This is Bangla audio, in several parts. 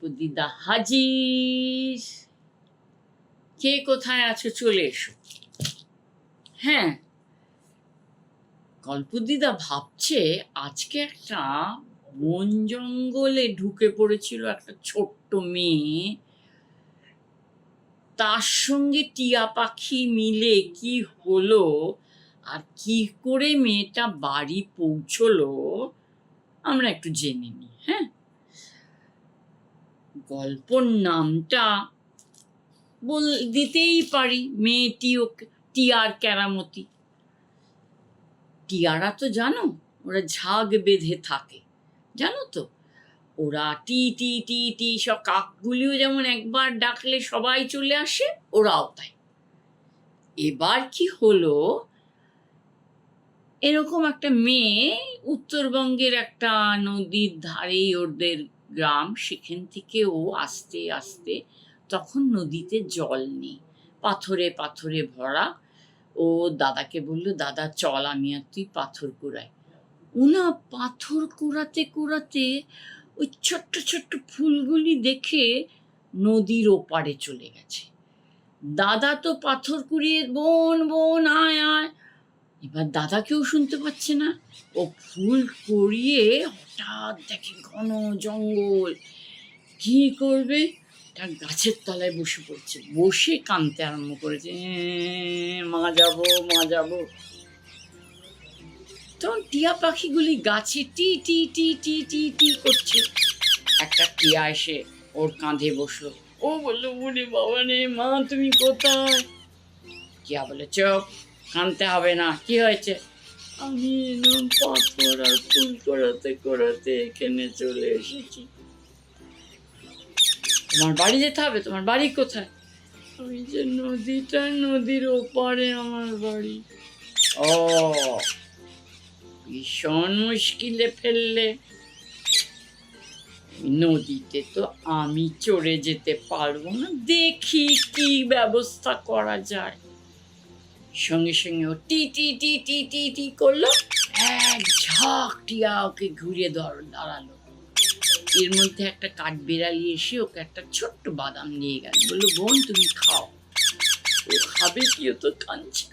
গল্পদিদা হাজির। কে কোথায় আছো চলে এসো। হ্যাঁ গল্পদিদা ভাবছে আজকে একটা বন জঙ্গলে ঢুকে পড়েছিল একটা ছোট্ট মেয়ে। তার সঙ্গে টিয়া পাখি মিলে কি হলো আর কি করে মেয়েটা বাড়ি পৌঁছলো, আমরা একটু জেনে নিই হ্যাঁ? গল্পর নামটা বল, দিতেই পারি মেয়েটি ও টিয়ার কেরামতি। টিয়ারা তো জানো, ওরা ঝাগ বেঁধে থাকে, জানো তো? ওরা টি টি টি টি, সব কাকগুলিও যেমন একবার ডাকলে সবাই চলে আসে, ওরাও তাই। এবার কি হলো, এরকম একটা মেয়ে উত্তরবঙ্গের একটা নদীর ধারেই ওদের গ্রাম সেখান থেকে ও আস্তে আস্তে তখন নদীতে জল নেই। পাথরে পাথরে ভরা। ও দাদাকে বলল, দাদা, চল আমি আর তুই পাথর কুড়াই। উনা পাথর কুড়াতে কুড়াতে ওই ছোট্ট ছোট্ট ফুলগুলি দেখে নদীর ওপারে চলে গেছে। দাদা তো পাথর কুড়িয়ে, বোন বোন, আয় আয়। এবার দাদা কেউ শুনতে পাচ্ছে না। ও ফুল করিয়ে হঠাৎ দেখে ঘন জঙ্গল। কি করবে? তার গাছের তলায় বসে পড়ছে। বসে কানতে আরম্ভ করেছে। "এঁ, মা যাব মা যাব। তখন টিয়া পাখিগুলি গাছে টি টি টি টি টি টি করছে। একটা টিয়া এসে ওর কাঁধে বসল। ও বলল উনি বাবা রে মা তুমি কোথায়? টিয়া বলে চোখ কানতে হবে না। কি হয়েছে? আমি এলাম পাথর আর ফুল করাতে করাতে এখানে চলে এসেছি। তোমার বাড়ি যেতে হবে? তোমার বাড়ি কোথায়? ওই যে নদীটা নদীর ওপারে আমার বাড়ি। ও ভীষণ মুশকিলে ফেললে। নদীতে তো আমি চড়ে যেতে পারব না। দেখি কি ব্যবস্থা করা যায়। সঙ্গে সঙ্গে ও টি টি টি টি টি টি করল। এক ঝাঁক টিয়া ওকে ঘুরে দাঁড়াল। এর মধ্যে একটা কাঠবিড়ালি এসে ওকে একটা ছোট্ট বাদাম নিয়ে গেল। বলল, বোন, তুমি খাও। ও খাবে কি? ও তো কাঁদছে।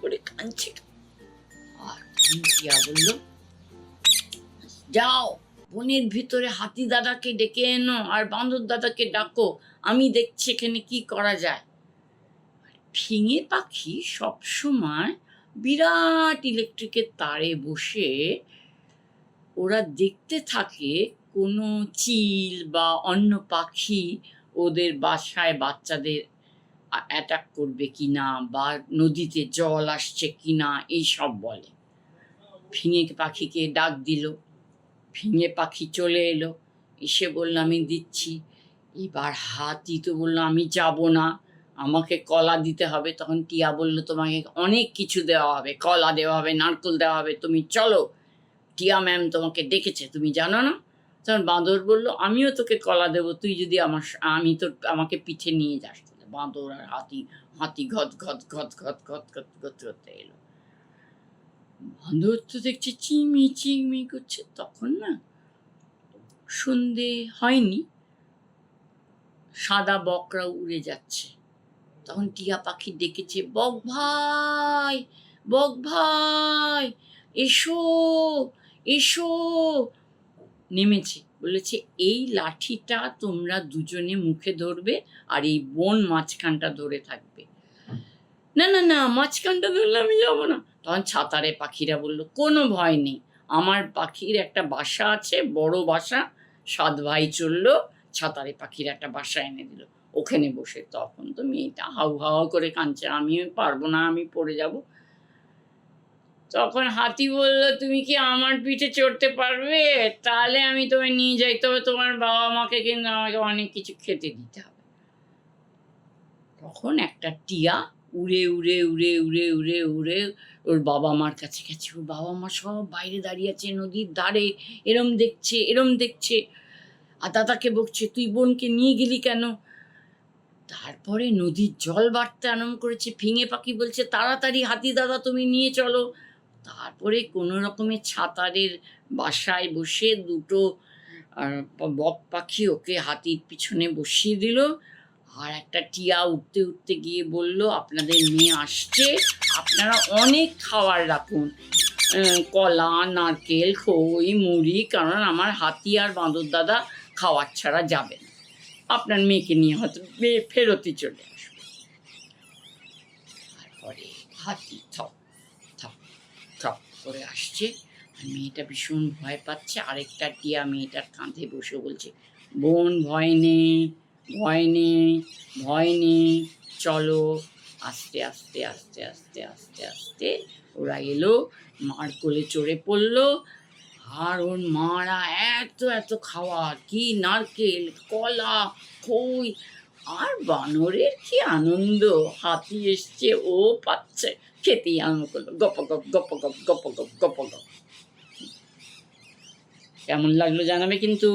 করে কাঁদছে আর টিয়া বলল, যাও, বনের ভিতরে হাতি দাদাকে ডেকে এনো, আর বান্দর দাদাকে ডাকো। আমি দেখছি এখানে কি করা যায়। ফিঙে পাখি সবসময় বিরাট ইলেকট্রিকের তারে বসে ওরা দেখতে থাকে কোনো চিল বা অন্য পাখি ওদের বাসায় বাচ্চাদের অ্যাটাক করবে কি না বা নদীতে জল আসছে কি না এইসব বলে। ফিঙে পাখিকে ডাক দিল ফিঙে পাখি চলে এলো, এসে বলল, আমি দিচ্ছি। এবার হাতি তো বলল, আমি যাব না। আমাকে কলা দিতে হবে, তখন টিয়া বলল, তোমাকে অনেক কিছু দেওয়া হবে, কলা দেওয়া হবে, নারকেল দেওয়া হবে, তুমি চলো। টিয়া ম্যাম তোমাকে ডেকেছে, তুমি জানো না? তখন বাঁদর বলল, আমিও তোকে কলা দেবো, তুই যদি আমার আমি তোর, আমাকে পিঠে নিয়ে যাস। বাঁদর আর হাতি হাতি ঘত ঘত ঘত ঘত ঘত ঘত ঘত করতে এলো। বাঁদর তো দেখছে চিমি চিমি করছে, তখন না সন্ধে হয়নি, সাদা বকরা উড়ে যাচ্ছে। তখন টিয়া পাখি ডেকেছে, বক ভাই বক ভাই, এসো এসো। নেমেছে, বলেছে, এই লাঠিটা তোমরা দুজনে মুখে ধরবে আর এই বোন মাঝখানটা ধরে থাকবে। না না না, মাঝখানটা ধরলে আমি যাব না। তখন ছাতারে পাখিরা বলল, কোনো ভয় নেই, আমার পাখির একটা বাসা আছে, বড় বাসা। সাত ভাই চলল, ছাতারে পাখির একটা বাসা এনে দিল। ওখানে বসে। তখন তো মেয়েটা হাউ হাউ করে কাঁদছে, আমি পারব না, আমি পড়ে যাব। তখন হাতি বলল, তুমি কি আমার পিঠে চড়তে পারবে? তাহলে আমি তোমায় নিয়ে যাই, তবে তোমার বাবা মাকে কিন্তু আমাকে অনেক কিছু খেতে দিতে হবে। তখন একটা টিয়া উড়ে উড়ে উড়ে উড়ে উড়ে উড়ে ওর বাবা মার কাছে গেছে। ওর বাবা মা সব বাইরে দাঁড়িয়ে আছে, নদীর ধারে, এরম দেখছে এরম দেখছে। আর দাদাকে বকছে, তুই বোনকে নিয়ে গেলি কেন? তারপরে নদীর জল বাড়তে আরম্ভ করেছে, ফিঙে পাখি বলছে, তাড়াতাড়ি হাতি দাদা, তুমি নিয়ে চলো। তারপরে কোনো রকমের ছাতারের বাসায় বসে দুটো বক পাখি ওকে হাতির পিছনে বসিয়ে দিল আর একটা টিয়া উঠতে উঠতে গিয়ে বলল, আপনাদের মেয়ে আসছে, আপনারা অনেক খাবার রাখুন। কলা, নারকেল, খই, মুড়ি, কারণ আমার হাতি আর বাঁদর দাদা খাওয়ার ছাড়া যাবে না। আপনার মেয়েকে নিয়ে হয়তো মেয়ে ফেরতই চলে আসবে। তারপরে হাতি থপ থপ থপ করে আসছে। আর মেয়েটা ভীষণ ভয় পাচ্ছে। আরেকটা টিয়া মেয়েটার কাঁধে বসে বলছে, বোন, ভয় নেই ভয় নেই ভয় নেই, চলো। আস্তে আস্তে আস্তে আস্তে আস্তে আস্তে ওরা এলো মার কোলে চড়ে পড়ল। আর ওর মারা, এত এত খাওয়া, কি নারকেল, কলা, খই, আর বানরের কি আনন্দ? হাতি এসছে, ও পাচ্ছে। খেতে আনন্দ করল, গপ গপ গপ গপ গপ গপ গপ গপ। কেমন লাগল জানাবে কিন্তু?